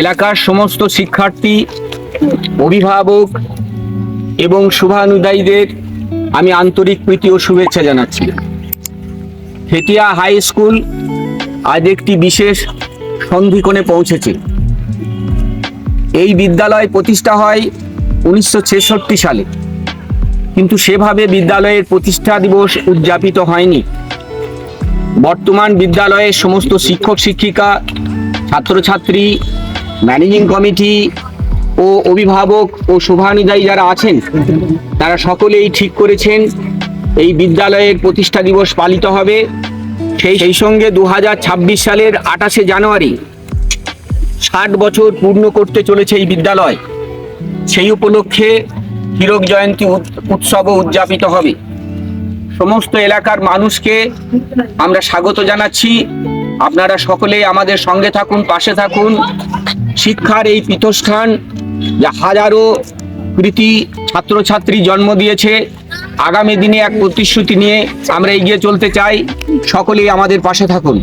এলাকার সমস্ত শিক্ষার্থী, অভিভাবক এবং শুভানুদায়ীদের আমি আন্তরিক প্রীতি ও শুভেচ্ছা জানাচ্ছি। হেটিয়া হাই স্কুল আজ একটি বিশেষ সন্ধিকোণে পৌঁছেছে। এই বিদ্যালয় প্রতিষ্ঠা হয় উনিশশো ছেষট্টি সালে। কিন্তু সেভাবে বিদ্যালয়ের প্রতিষ্ঠা দিবস উদযাপিত হয়নি। বর্তমান বিদ্যালয়ের সমস্ত শিক্ষক শিক্ষিকা ছাত্রছাত্রী ম্যানেজিং কমিটি ও অভিভাবক ও শুভানুযায়ী যারা আছেন, তারা সকলেই ঠিক করেছেন, এই বিদ্যালয়ের প্রতিষ্ঠা দিবস পালিত হবে। সেই সেই সঙ্গে দু হাজার ছাব্বিশ সালের আঠাশে জানুয়ারি, ষাট বছর পূর্ণ করতে চলেছে এই বিদ্যালয়। সেই উপলক্ষে হীরক জয়ন্তী উৎ- উৎসবও উদযাপিত হবে। সমস্ত এলাকার মানুষকে আমরা স্বাগত জানাচ্ছি। আপনারা সকলেই আমাদের সঙ্গে থাকুন, পাশে থাকুন। শিক্ষার এই পীঠস্থান, যা হাজারো কৃতি ছাত্রছাত্রী জন্ম দিয়েছে, আগামী দিনে এক প্রতিশ্রুতি নিয়ে আমরা এগিয়ে চলতে চাই। সকলেই আমাদের পাশে থাকুন।